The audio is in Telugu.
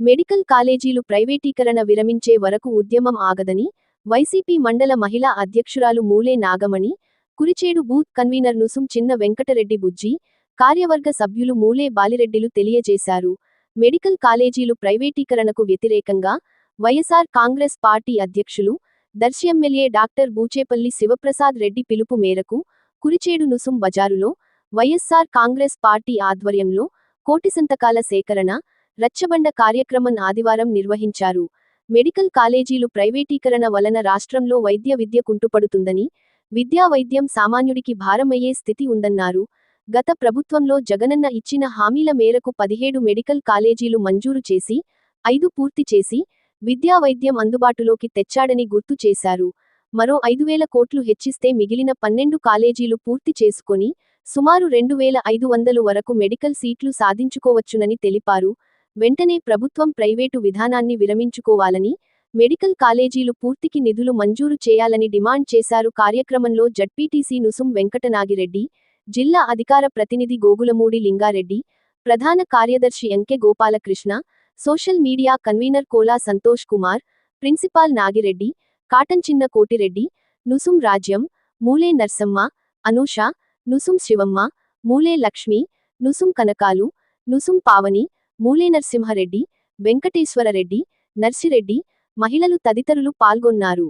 మెడికల్ కాలేజీలు ప్రైవేటీకరణ విరమించే వరకు ఉద్యమం ఆగదని వైసీపీ మండల మహిళా అధ్యక్షురాలు మూలే నాగమణి కురిచేడు బూత్ కన్వీనర్ నుసుం చిన్న వెంకటరెడ్డి బుజ్జి కార్యవర్గ సభ్యులు మూలే బాలిరెడ్డిలు తెలియజేశారు. మెడికల్ కాలేజీలు ప్రైవేటీకరణకు వ్యతిరేకంగా వైఎస్ఆర్ కాంగ్రెస్ పార్టీ అధ్యక్షులు దర్శి ఎమ్మెల్యే డాక్టర్ బూచేపల్లి శివప్రసాద్ రెడ్డి పిలుపు మేరకు కురిచేడు నుసుం బజారులో వైఎస్సార్ కాంగ్రెస్ పార్టీ ఆధ్వర్యంలో కోటి సంతకాల సేకరణ రచ్చబండ కార్యక్రమం ఆదివారం నిర్వహించారు. మెడికల్ కాలేజీలు ప్రైవేటీకరణ వలన రాష్ట్రంలో వైద్య విద్య కుంటుపడుతుందని విద్యా వైద్యం సామాన్యుడికి భారమయ్యే స్థితి ఉందన్నారు. గత ప్రభుత్వంలో జగనన్న ఇచ్చిన హామీల మేరకు పదిహేడు మెడికల్ కాలేజీలు మంజూరు చేసి ఐదు పూర్తి చేసి విద్యా వైద్యం అందుబాటులోకి తెచ్చాడని గుర్తు చేశారు. మరో ఐదు వేల కోట్లు హెచ్చిస్తే మిగిలిన పన్నెండు కాలేజీలు పూర్తి చేసుకొని సుమారు రెండు వేల ఐదు వందలు వరకు మెడికల్ సీట్లు సాధించుకోవచ్చునని తెలిపారు. వెంటనే ప్రభుత్వం ప్రైవేటు విధానాన్ని విరమించుకోవాలని మెడికల్ కాలేజీలు పూర్తికి నిధులు మంజూరు చేయాలని డిమాండ్ చేశారు కార్యక్రమంలో జడ్పీటీసీ నుసుం వెంకటనాగిరెడ్డి జిల్లా అధికార ప్రతినిధి గోగులమూడి లింగారెడ్డి ప్రధాన కార్యదర్శి MK Gopalakrishna social media convener Kola Santosh Kumar principal Nagireddy Katamchinna Kotireddy Nusum Rajyam Mule Narsamma Anusha Nusum Shivamma మూలే Lakshmi Nusum కనకాలు Nusum Pavani మూలే Narasimha Reddy Venkateswara Reddy Narsireddy మహిళలు తదితరులు పాల్గొన్నారు.